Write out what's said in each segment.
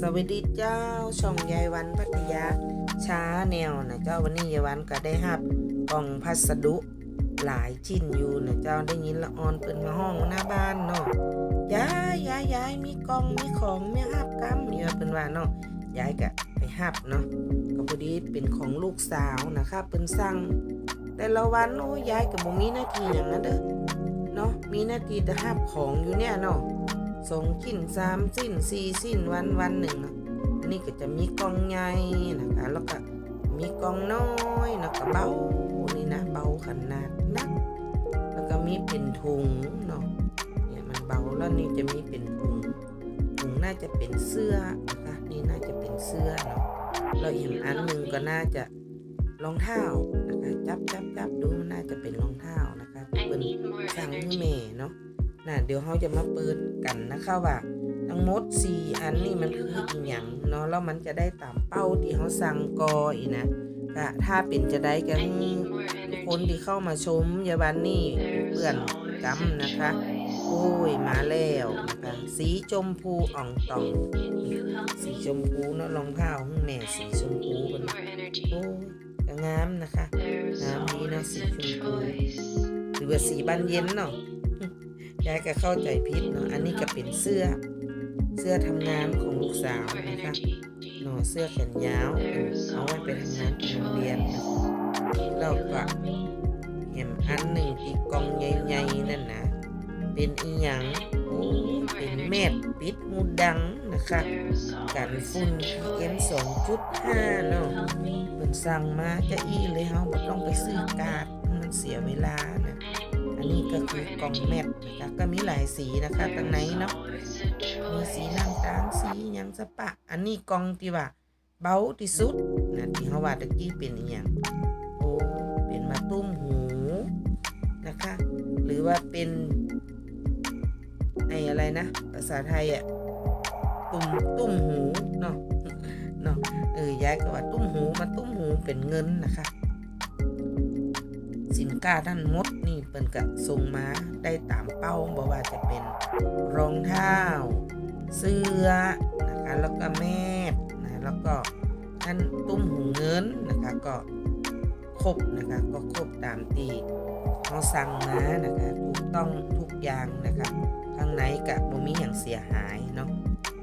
สวัสดีเจ้าช่องยายวันพัทยาช้าแนวนะเจ้าวันนี้ยายวันก็ได้รับกล่องพัสดุหลายชิ้นอยู่นะเจ้าได้ยินละออนเปินมาห้องหน้าบ้านเนาะยายยายยายมีกล่องมีของมีหับกำเนี่ยเปินว่าเนาะยายก็ไปหับเนาะก็พอดีเป็นของลูกสาวนะคะเปินสั่งแต่ละวันโอ้ยายกับบ่มีหน้าที่อย่างนั้นเด้อเนาะมีหน้าที่แต่หับของอยู่เนี่ยเนาะ สองชิ้นสามสิ้นสี่สิ้นวันวันหนึ่งอะอันนี้ก็จะมีกล่องใหญ่นะคะแล้วก็มีกล่องน้อยแล้วก็เบานี่นะเบาขนาดนัก แล้วก็มีเป็นถุงเนาะเนี่ยมันเบาแล้วนี่จะมีเป็นถุงถุงน่าจะเป็นเสื้อนะคะนี่น่าจะเป็นเสื้อเนาะแล้วอีกอันหนึ่งก็น่าจะรองเท้านะคะจับจับจับดูมันน่าจะเป็นรองเท้านะคะที่ I เป็น need more สั่งให้ energy. เมย์เนาะ นะเดี๋ยวเขาจะมาเปิดกันนะคะว่าทั้งหมดสี่อันนี่มันคืออีหยังเนาะแล้วมันจะได้ตามเป้าที่เขาสั่งกออีนะก็ถ้าเป็นจะได้ก็ I ให้ need more ทุกคนที่เข้ามาชมยาบานนี่เปื่อนกำนะคะ โอ้ยมาแล้วนะคะสีชมพูอ่องตอง สีชมพูเนาะรองเท้าของแม่สีชมพูเป็นโอ้ยงามนะคะ There's Nam đi nó always xì a chung cư. choice. หรือว่าสีบานเย็นเนาะ ยายก็เข้าใจผิดเนาะอันนี้ก็เป็นเสื้อ เสื้อทำงานของลูกสาวนะคะ energy. เนาะเสื้อแขนยาวเอาไว้ไปทำงานโรงเรียนนะคะแล้วก็เห็นอันหนึ่งที่กองใหญ่ๆนั่นนะเป็นอีหยังโอ้เป็นเม็ดปิดหูดังนะคะกันฝุ่น a PM choice. 2.5เนาะเพิ่นสั่งมาจะอีเลยเฮาบ่ต้องไปซื้อกาดมันเสียเวลานะ อันนี้ก็คือกล่องแมทนะคะก็มีหลายสีนะคะตรงไหนเนาะมีสีน้ำตาลสียังสะปะ อันนี้กล่องที่ว่าเบาที่สุดนะที่เขาว่าตะกี้เป็นอีหยังโอ้เป็นมาตุ้มหูนะคะ หรือว่าเป็นไออะไรนะ ภาษาไทยอะตุ้มตุ้มหูเนาะเนาะเออยายก็ว่าตุ้มหูมาตุ้มหูเป็นเงินนะคะ นค้าท่านหมดนี่เปิ้นกะส่งมาได้ตามเป้าบอกว่าจะเป็นรองเท้า เสื้อนะคะแล้วก็แมสนะแล้วก็ท่านตุ้มหูเงินนะคะก็ครบนะคะก็ครบตามที่เขาสั่งมานะคะถูกต้องทุกอย่างนะคะข้างในกะบ่มีอย่างเสียหายเนาะ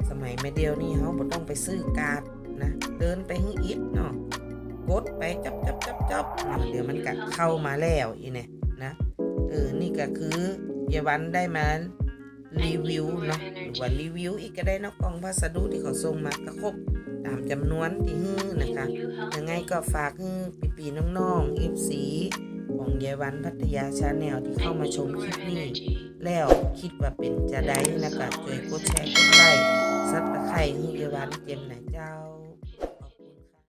สมัยไม่เดียวนี่เขาบ่ต้องไปซื้อกาดนะเดินไปฮึอิดเนาะกดไปจับ จับจับจับเดี๋ยวมันก็เข้ามาแล้วอีเนี่ยนะเออนี่ก็คือเยาวันได้มารีวิวเนาะหรือว่ารีวิวอีกก็ได้นาะกองพัสดุที่เขาส่งมาก็ครบตามจำนวนที่ฮื้อนะคะยังไงก็ฝากฮื้อปีปีๆน้องๆเอฟซีของเยาวันพัทยาชาแนลที่เข้ามาชมคลิปนี้ แล้วคิดว่าเป็นจะได้นะคะช่วยกดแชร์กดไลค์ซับตะไคร้ให้เยาวันเจมหน่อยเจ้า